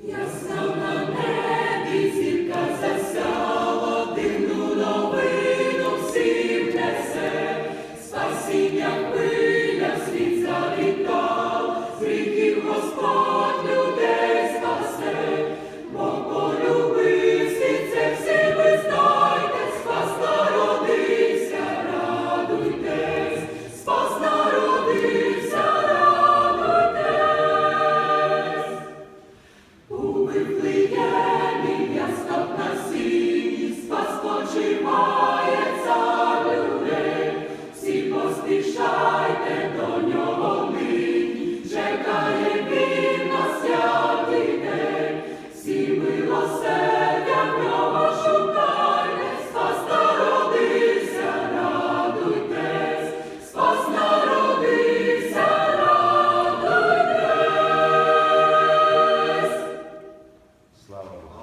Yeah. Спас почиває цар людей. Всі поспішайте Слава Богу.